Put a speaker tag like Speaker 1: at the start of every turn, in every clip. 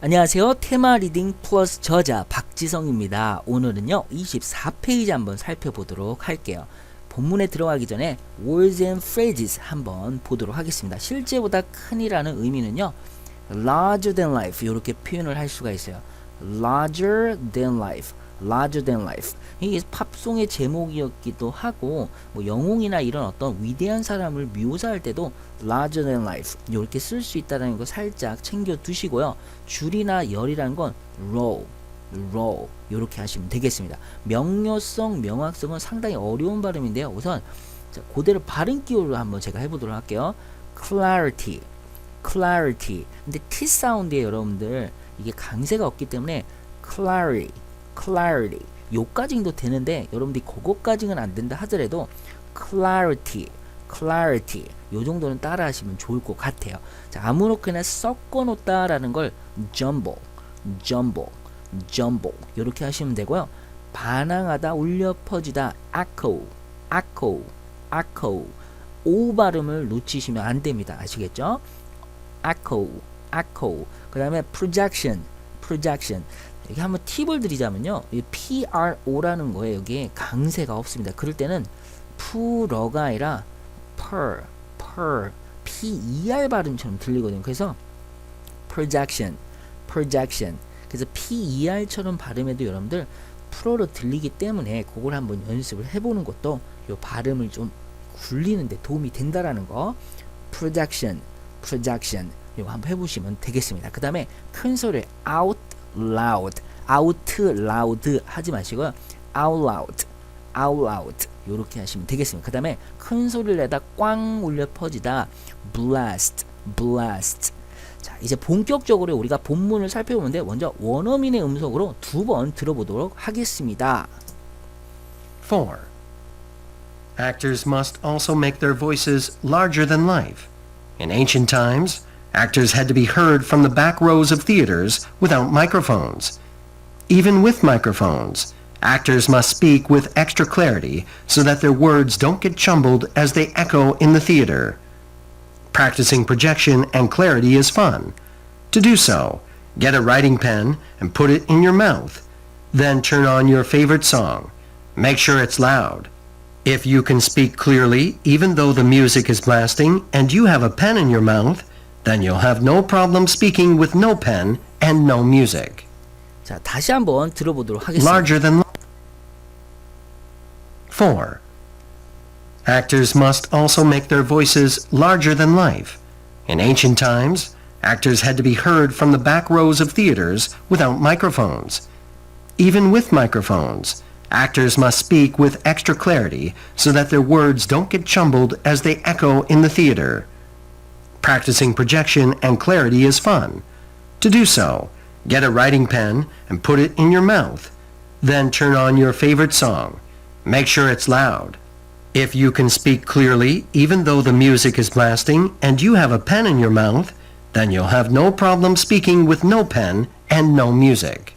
Speaker 1: 안녕하세요. 테마 리딩 플러스 저자 박지성입니다. 오늘은요, 24페이지 한번 살펴보도록 할게요. 본문에 들어가기 전에 words and phrases 한번 보도록 하겠습니다. 실제보다 큰이라는 의미는요, larger than life 이렇게 표현을 할 수가 있어요. larger than life, larger than life. 이게 팝송의 제목이었기도 하고, 뭐 영웅이나 이런 어떤 위대한 사람을 묘사할 때도 larger than life 이렇게 쓸 수 있다는 거 살짝 챙겨 두시고요. 줄이나 열이라는 건 row, row 이렇게 하시면 되겠습니다. 명료성, 명확성은 상당히 어려운 발음인데요. 우선 자, 그대로 발음 기호를 한번 제가 해보도록 할게요. clarity, clarity. 근데 t 사운드에 여러분들 이게 강세가 없기 때문에 clarity, clarity 요까지도 되는데 여러분들이 그거까지는 안 된다 하더라도 clarity, clarity 요 정도는 따라 하시면 좋을 것 같아요. 자, 아무렇게나 섞어 놓다 라는 걸 jumble, jumble, jumble 이렇게 하시면 되고요. 반항하다, 울려 퍼지다, echo, echo, echo 오 발음을 놓치시면 안 됩니다. 아시겠죠? echo, echo. 그 다음에 projection, projection. 여기 한번 팁을 드리자면요. 이 PRO라는 거에 여기에 강세가 없습니다. 그럴 때는 프러가 아니라 per, per, PER 발음처럼 들리거든요. 그래서 projection, projection. 그래서 PER처럼 발음해도 여러분들 프로로 들리기 때문에 그걸 한번 연습을 해보는 것도 요 발음을 좀 굴리는데 도움이 된다라는 거. projection, projection. 이거 한번 해보시면 되겠습니다. 그 다음에 큰 소리 out loud, out loud 하지 마시고요. out loud, out loud 이렇게 하시면 되겠습니다. 그 다음에 큰 소리를 내다 꽝 울려 퍼지다 blast, blast. 자 이제 본격적으로 우리가 본문을 살펴보는데 먼저 원어민의 음성으로 두 번 들어보도록 하겠습니다.
Speaker 2: 4. Actors must also make their voices larger than life. In ancient times, actors had to be heard from the back rows of theaters without microphones. Even with microphones, actors must speak with extra clarity so that their words don't get jumbled as they echo in the theater. Practicing projection and clarity is fun. To do so, get a writing pen and put it in your mouth. Then turn on your favorite song. Make sure it's loud. If you can speak clearly, even though the music is blasting and you have a pen in your mouth, then you'll have no problem speaking with no pen and no music.
Speaker 1: 자 다시 한번 들어보도록 하겠습니다.
Speaker 2: Larger than life. 4. Actors must also make their voices larger than life. In ancient times, actors had to be heard from the back rows of theaters without microphones. Even with microphones, actors must speak with extra clarity so that their words don't get jumbled as they echo in the theater. Practicing projection and clarity is fun. To do so, get a writing pen and put it in your mouth. Then turn on your favorite song. Make sure it's loud. If you can speak clearly, even though the music is blasting and you have a pen in your mouth, then you'll have no problem speaking with no pen and no music.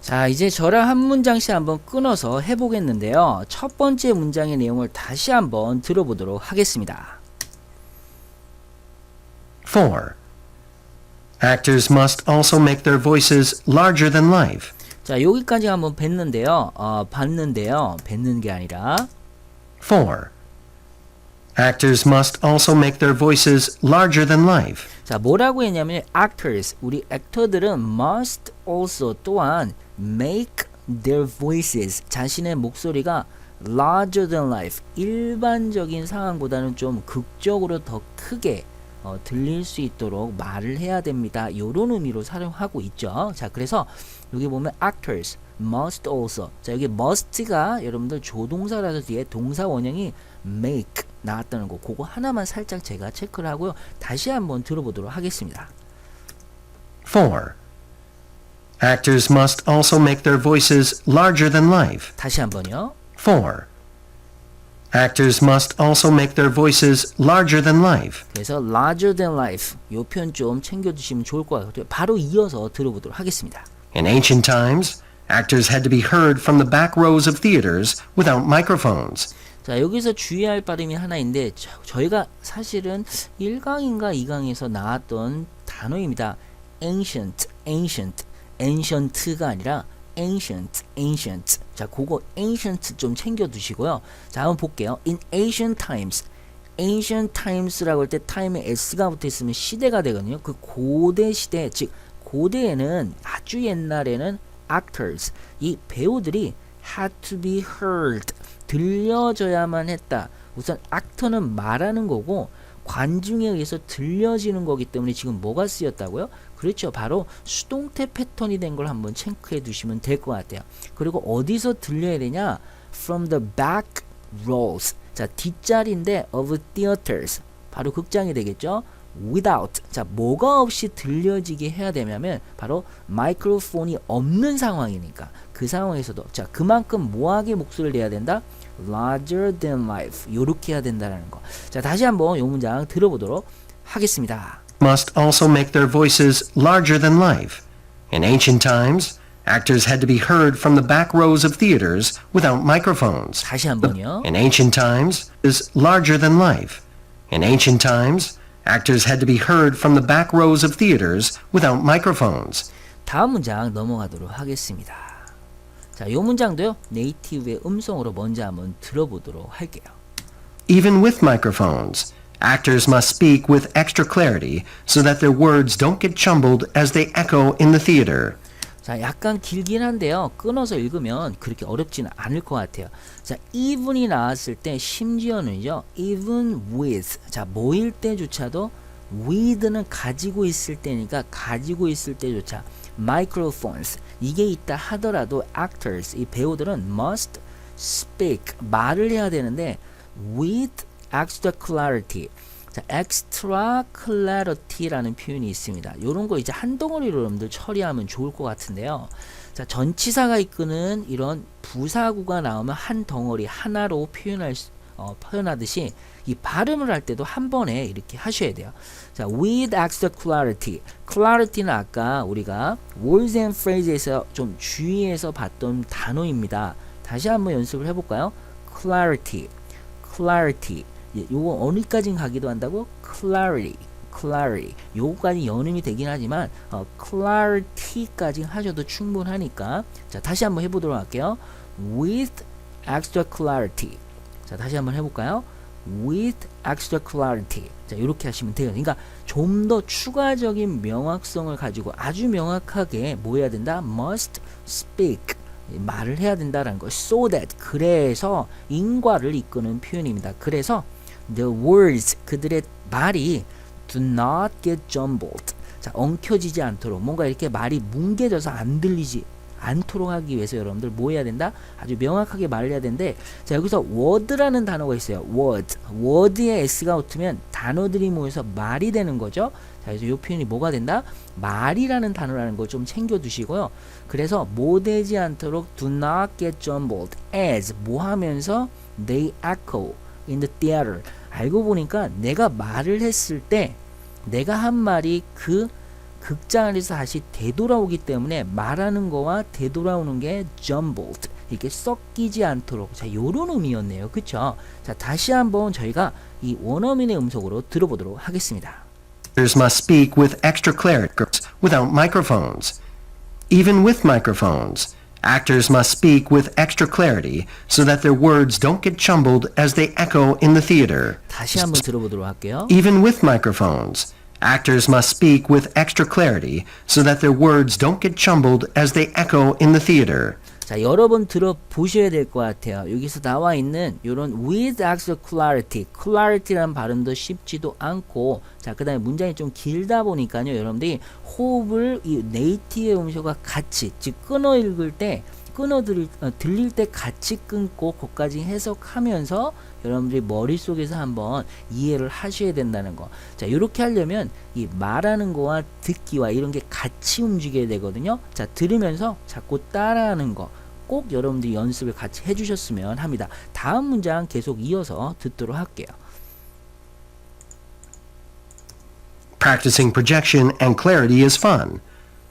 Speaker 1: 자, 이제 저랑 한 문장씩 한번 끊어서 해보겠는데요. 첫 번째 문장의 내용을 다시 한번 들어보도록 하겠습니다.
Speaker 2: 4. Actors must also make their voices larger than life.
Speaker 1: 자, 여기까지 한번 뵀는데요. 어, 봤는데요. 뵀는 게 아니라
Speaker 2: 4. Actors must also make their voices larger than life.
Speaker 1: 자, 뭐라고 했냐면 actors, 우리 액터들은 must also 또한 make their voices 자신의 목소리가 larger than life 일반적인 상황보다는 좀 극적으로 더 크게 어, 들릴 수 있도록 말을 해야 됩니다. 요런 의미로 사용하고 있죠. 자, 그래서 여기 보면 actors must also 자, 여기 must가 여러분들 조동사라서 뒤에 동사 원형이 make 나왔다는 거 그거 하나만 살짝 제가 체크를 하고요. 다시 한번 들어보도록 하겠습니다.
Speaker 2: 4. Actors must also make their voices larger than life.
Speaker 1: 다시 한번요.
Speaker 2: 4. Actors must also make their voices larger than life.
Speaker 1: 그래서 larger than life 요 표현 좀 챙겨주시면 좋을 것 같아요. 바로 이어서 들어보도록 하겠습니다.
Speaker 2: In ancient times, actors had to be heard from the back rows of theaters without microphones.
Speaker 1: 자 여기서 주의할 발음이 하나 있는데 저, 저희가 사실은 1강인가 2강에서 나왔던 단어입니다. ancient, ancient, ancient가 아니라 ancient, ancient. 자, 그거 ancient 좀 챙겨 두시고요. 자, 한번 볼게요. In ancient times, ancient times라고 할 때 time에 s가 붙어 있으면 시대가 되거든요. 그 고대 시대, 즉 고대에는 아주 옛날에는 actors, 이 배우들이 had to be heard, 들려져야만 했다. 우선 actor는 말하는 거고 관중에 의해서 들려지는 거기 때문에 지금 뭐가 쓰였다고요? 그렇죠. 바로 수동태 패턴이 된 걸 한번 체크해 두시면 될 것 같아요. 그리고 어디서 들려야 되냐? From the back rows. 자, 뒷자리인데 of theaters. 바로 극장이 되겠죠. without. 자, 뭐가 없이 들려지게 해야 되냐면 바로 마이크로폰이 없는 상황이니까 그 상황에서도 자, 그만큼 모하게 목소리를 내야 된다. larger than life. 요렇게 해야 된다라는 거. 자, 다시 한번 요 문장 들어보도록 하겠습니다.
Speaker 2: must also make their voices larger than life. In ancient times, actors had to be heard from the back rows of theaters without microphones.
Speaker 1: 다시 한번요.
Speaker 2: In ancient times is larger than life. In ancient times, actors had to be heard from the back rows of theaters without microphones.
Speaker 1: 다음 문장 넘어가도록 하겠습니다. 자, 요 문장도요. 네이티브의 음성으로 먼저 한번 들어보도록 할게요.
Speaker 2: Even with microphones, actors must speak with extra clarity so that their words don't get jumbled as they echo in the theater.
Speaker 1: 자, 약간 길긴 한데요. 끊어서 읽으면 그렇게 어렵지는 않을 것 같아요. 자, even이 나왔을 때 심지어는요. even with. 자, 모일 때조차도 with는 가지고 있을 때니까 가지고 있을 때조차 microphones 이게 있다 하더라도 actors 이 배우들은 must speak 말을 해야 되는데 with extra clarity 자, extra clarity라는 표현이 있습니다. 이런 거 이제 한 덩어리로 여러분들 처리하면 좋을 것 같은데요. 자, 전치사가 이끄는 이런 부사구가 나오면 한 덩어리 하나로 표현할 수, 어, 표현하듯이 이 발음을 할 때도 한 번에 이렇게 하셔야 돼요. 자, with extra clarity. clarity는 아까 우리가 words and phrases에서 좀 주의해서 봤던 단어입니다. 다시 한번 연습을 해볼까요? clarity, clarity. 예, 요거 어디까지 가기도 한다고? clarity, clarity. 요거까지 연음이 되긴 하지만 어, clarity까지 하셔도 충분하니까. 자, 다시 한번 해보도록 할게요. with extra clarity. 자, 다시 한번 해볼까요? with extra clarity. 자, 이렇게 하시면 돼요. 그러니까 좀 더 추가적인 명확성을 가지고 아주 명확하게 뭐 해야 된다? must speak. 말을 해야 된다라는 거. so that. 그래서 인과를 이끄는 표현입니다. 그래서 the words 그들의 말이 do not get jumbled. 자, 엉켜지지 않도록 뭔가 이렇게 말이 뭉개져서 안 들리지 않도록 하기 위해서 여러분들 뭐 해야 된다? 아주 명확하게 말을 해야 되는데 자 여기서 word라는 단어가 있어요. word. word에 s가 붙으면 단어들이 모여서 말이 되는 거죠. 자 그래서 이 표현이 뭐가 된다? 말이라는 단어라는 걸 좀 챙겨 두시고요. 그래서 뭐 되지 않도록 do not get jumbled as 뭐 하면서 they echo in the theater. 알고 보니까 내가 말을 했을 때 내가 한 말이 그 극장 안에서 다시 되돌아오기 때문에 말하는 거와 되돌아오는 게 jumbled. 이렇게 섞이지 않도록. 자 요런 의미였네요. 그쵸? 자 다시 한번 저희가 이 원어민의 음성으로 들어보도록 하겠습니다.
Speaker 2: Must speak with extra clarity without microphones. Even with microphones, actors must speak with extra clarity so that their words don't get jumbled as they echo in the theater.
Speaker 1: 다시 한번 들어보도록 할게요
Speaker 2: Even with microphones, actors must speak with extra clarity so that their words don't get jumbled as they echo in the theater.
Speaker 1: 자 여러 번 들어보셔야 될 것 같아요. 여기서 나와 있는 이런 with extra clarity. Clarity라는 발음도 쉽지도 않고 자 그 다음에 문장이 좀 길다 보니까요 여러분들이 호흡을 이 네이티의 음소가 같이 즉 끊어 읽을 때 끊어 들릴, 어, 들릴 때 같이 끊고 그까지 해석하면서 여러분들이 머릿속에서 한번 이해를 하셔야 된다는 거. 자, 이렇게 하려면 이 말하는 거와 듣기와 이런 게 같이 움직여야 되거든요. 자, 들으면서 자꾸 따라하는 거. 꼭 여러분들이 연습을 같이 해주셨으면 합니다. 다음 문장 계속 이어서 듣도록 할게요.
Speaker 2: Practicing projection and clarity is fun.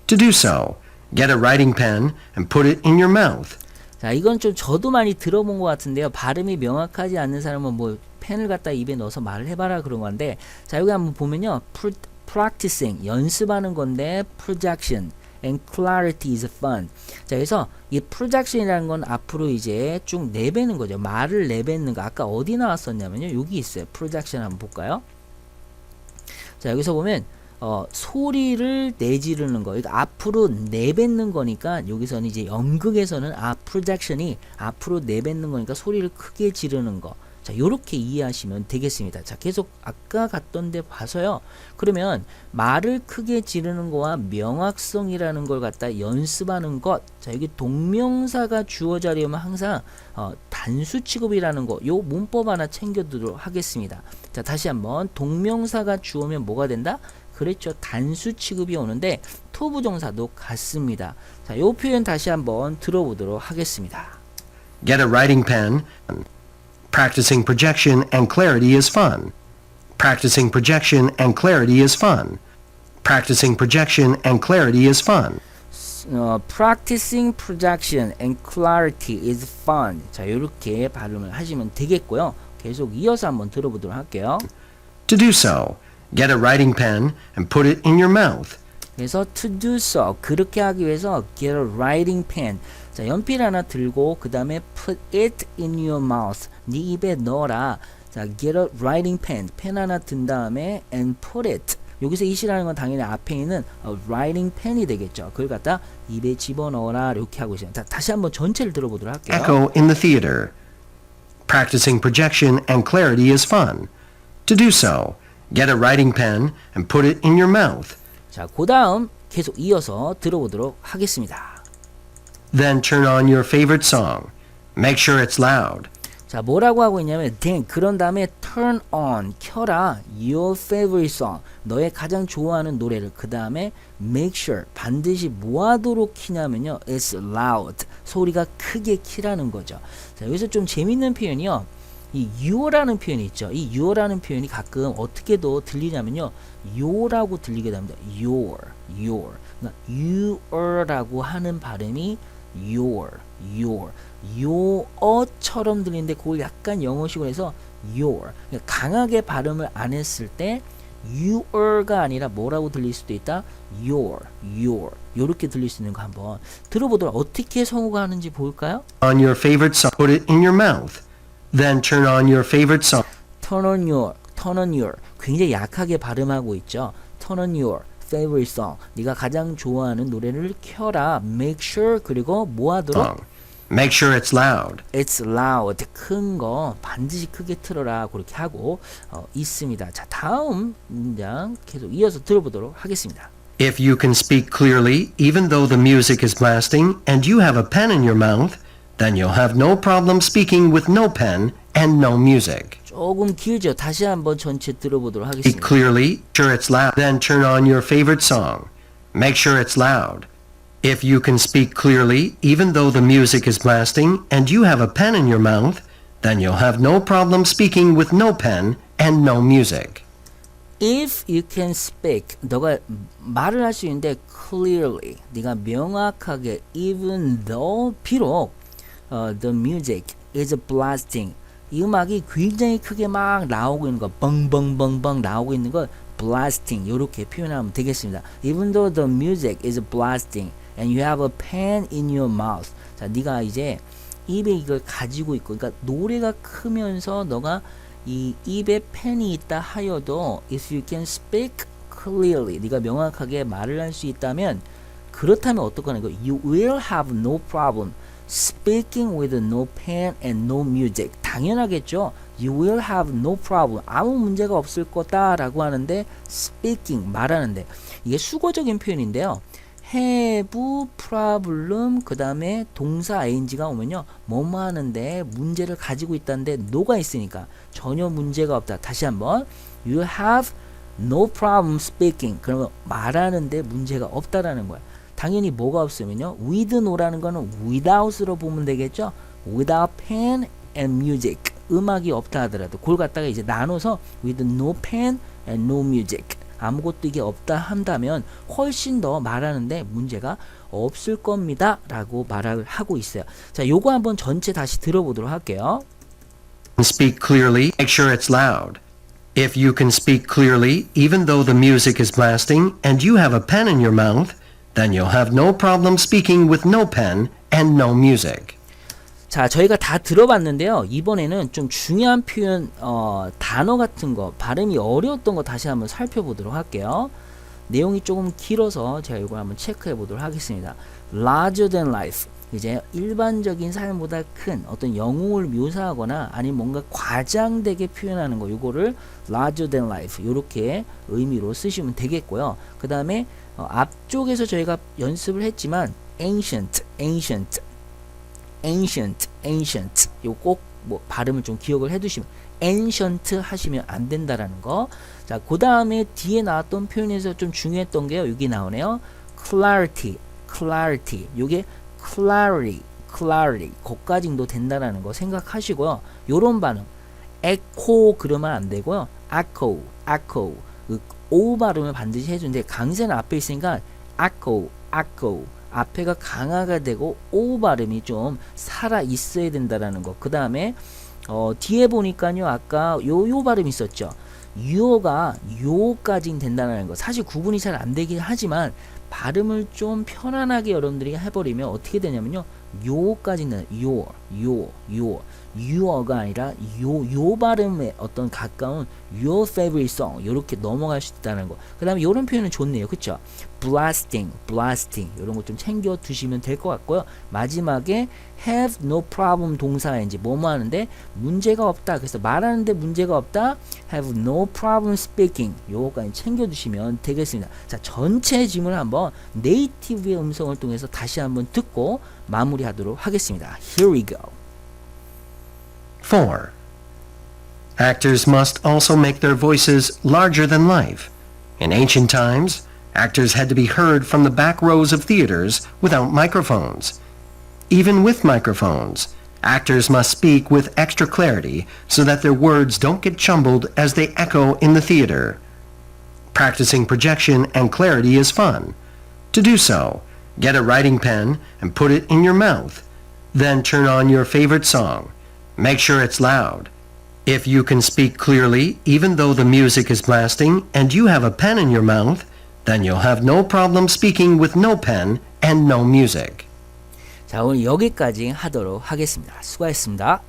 Speaker 2: To do so, get a writing pen and put it in your mouth.
Speaker 1: 자, 이건 좀 저도 많이 들어본 것 같은데요. 발음이 명확하지 않는 사람은 뭐 펜을 갖다 입에 넣어서 말을 해봐라 그런 건데, 자, 여기 한번 보면요. Practicing 연습하는 건데 projection and clarity is fun. 자, 그래서 이 projection이라는 건 앞으로 이제 쭉 내뱉는 거죠. 말을 내뱉는 거. 아까 어디 나왔었냐면요. 여기 있어요. projection 한번 볼까요? 자, 여기서 보면 어, 소리를 내지르는 거. 이거 앞으로 내뱉는 거니까 여기서는 이제 연극에서는 아 projection이 앞으로 내뱉는 거니까 소리를 크게 지르는 거. 자, 요렇게 이해하시면 되겠습니다. 자, 계속 아까 갔던 데 봐서요. 그러면 말을 크게 지르는 거와 명확성이라는 걸 갖다 연습하는 것. 자, 여기 동명사가 주어 자리면 항상 어, 단수 취급이라는 거. 요 문법 하나 챙겨 두도록 하겠습니다. 자, 다시 한번 동명사가 주어면 뭐가 된다? 그랬죠. 단수 취급이 오는데 투부정사도 같습니다. 자, 요 표현 다시 한번 들어보도록 하겠습니다.
Speaker 2: Get a writing pen. Practicing projection and clarity is fun. Practicing projection and clarity is fun. Practicing projection and clarity is fun.
Speaker 1: 어, practicing projection and clarity is fun. 자, 이렇게 발음을 하시면 되겠고요. 계속 이어서 한번 들어보도록 할게요.
Speaker 2: To do so, get a writing pen and put it in your mouth.
Speaker 1: 그래서 to do so 그렇게 하기 위해서 get a writing pen. 자, 연필 하나 들고 그 다음에 put it in your mouth. 네 입에 넣어라. 자, get a writing pen. 펜 하나 든 다음에 and put it. 여기서 it이라는 건 당연히 앞에 있는 어, writing pen이 되겠죠. 그걸 갖다 입에 집어넣어라 이렇게 하고 있어요. 자, 다시 한번 전체를 들어보도록 할게요.
Speaker 2: Echo in the theater. Practicing projection and clarity is fun. To do so, get a writing pen and put it in your mouth.
Speaker 1: 자, 그 다음 계속 이어서 들어보도록 하겠습니다.
Speaker 2: Then turn on your favorite song. Make sure it's loud.
Speaker 1: 자, 뭐라고 하고 있냐면 then 그런 다음에 turn on 켜라 your favorite song 너의 가장 좋아하는 노래를 그 다음에 make sure 반드시 뭐하도록 키냐면요 it's loud 소리가 크게 키라는 거죠. 자, 여기서 좀 재밌는 표현이요. 이 you라는 표현이 있죠. 이 you라는 표현이 가끔 어떻게도 들리냐면요. yo라고 들리게 됩니다. your, your. 그러니까 you라고 하는 발음이 your, your. 요어처럼 들리는데 그걸 약간 영어식으로 해서 your. 그러니까 강하게 발음을 안 했을 때 you가 아니라 뭐라고 들릴 수도 있다. your, your. 요렇게 들릴 수 있는 거 한번 들어보도록 어떻게 성우가 하는지 볼까요?
Speaker 2: On your favorite song. Put it in your mouth. Then turn on your favorite song.
Speaker 1: turn on your, turn on your. 굉장히 약하게 발음하고 있죠. turn on your favorite song. 네가 가장 좋아하는 노래를 켜라. make sure 그리고 뭐 하도록?
Speaker 2: song. Make sure it's loud.
Speaker 1: It's loud. 큰 거 반드시 크게 틀어라. 그렇게 하고 어, 있습니다. 자, 다음 문장 계속 이어서 들어보도록 하겠습니다.
Speaker 2: If you can speak clearly, even though the music is blasting, and you have a pen in your mouth, then you'll have no problem speaking with no pen and no music.
Speaker 1: 조금 길죠. 다시 한번 전체 들어보도록
Speaker 2: Speak
Speaker 1: 하겠습니다.
Speaker 2: clearly, sure it's loud. Then turn on your favorite song. Make sure it's loud. If you can speak clearly, even though the music is blasting, and you have a pen in your mouth, then you'll have no problem speaking with no pen and no music.
Speaker 1: If you can speak, 너가 말을 할 수 있는데 clearly, 네가 명확하게 even though 비록 어, the music is blasting, 이 음악이 굉장히 크게 막 나오고 있는 거, 벙벙벙벙 나오고 있는 거 blasting 이렇게 표현하면 되겠습니다. Even though the music is blasting and you have a pen in your mouth, 자, 네가 이제 입에 이걸 가지고 있고, 그러니까 노래가 크면서 너가 이 입에 펜이 있다 하여도 if you can speak clearly 네가 명확하게 말을 할 수 있다면 그렇다면 거 you will have no problem speaking with no pen and no music 당연하겠죠 you will have no problem 아무 문제가 없을 거다라고 하는데 speaking 말하는데 이게 수거적인 표현인데요 have problem 그 다음에 동사 ing가 오면요 뭐뭐 하는데 문제를 가지고 있다는데 no가 있으니까 전혀 문제가 없다 다시 한번 you have no problem speaking 그러면 말하는데 문제가 없다라는 거야 당연히 뭐가 없으면요 with no라는 거는 without으로 보면 되겠죠 without pen and music 음악이 없다 하더라도 그걸 갖다가 이제 나눠서 with no pen and no music 아무것도 이게 없다 한다면 훨씬 더 말하는데 문제가 없을 겁니다 라고 말을 하고 있어요 자 요거 한번 전체 다시 들어보도록 할게요
Speaker 2: Speak clearly, make sure it's loud. If you can speak clearly, even though the music is blasting, and you have a pen in your mouth, then you'll have no problem speaking with no pen and no music.
Speaker 1: 자, 저희가 다 들어봤는데요. 이번에는 좀 중요한 표현, 어, 단어 같은 거, 발음이 어려웠던 거 다시 한번 살펴보도록 할게요. 내용이 조금 길어서 제가 이걸 한번 체크해 보도록 하겠습니다. larger than life. 이제 일반적인 삶보다 큰 어떤 영웅을 묘사하거나 아니면 뭔가 과장되게 표현하는 거 요거를 larger than life 요렇게 의미로 쓰시면 되겠고요. 그 다음에 어, 앞쪽에서 저희가 연습을 했지만 ancient, ancient ancient, ancient. 요꼭뭐 발음을 좀 기억을 해두시면 ancient 하시면 안 된다라는 거. 자, 그 다음에 뒤에 나왔던 표현에서 좀 중요했던 게요. 여기 나오네요. clarity, clarity. 요게 clarity, clarity. 거까지도 된다라는 거 생각하시고요. 요런 발음. echo 그러면 안 되고요. echo, echo. 그 O 발음을 반드시 해주는데 강세는 앞에 있으니까 echo, echo. 앞에가 강화가 되고 O 발음이 좀 살아 있어야 된다라는 거. 그 다음에 어, 뒤에 보니까요 아까 요 요 발음 있었죠. 유어가 요까지 된다는 거. 사실 구분이 잘 안 되긴 하지만 발음을 좀 편안하게 여러분들이 해버리면 어떻게 되냐면요. 요까지는 요, 요, 요, 유어가 아니라 요, 요 발음에 어떤 가까운 your favorite song 이렇게 넘어갈 수 있다는 거. 그 다음에 이런 표현은 좋네요. 그쵸? blasting, blasting 이런 거좀 챙겨 두시면 될 것 같고요. 마지막에 have no problem 동사에 이제 뭐뭐 하는데 문제가 없다. 그래서 말하는데 문제가 없다. have no problem speaking 요거까지 챙겨 두시면 되겠습니다. 자, 전체 지문을 한번 네이티브의 음성을 통해서 다시 한번 듣고 마무리하도록 하겠습니다. Here we go.
Speaker 2: 4. Actors must also make their voices larger than life. In ancient times, actors had to be heard from the back rows of theaters without microphones. Even with microphones, actors must speak with extra clarity so that their words don't get jumbled as they echo in the theater. Practicing projection and clarity is fun. To do so, get a writing pen and put it in your mouth. Then turn on your favorite song. Make sure it's loud. If you can speak clearly, even though the music is blasting, and you have a pen in your mouth, then you'll have no problem speaking with no pen and no music.
Speaker 1: 자, 오늘 여기까지 하도록 하겠습니다. 수고하셨습니다.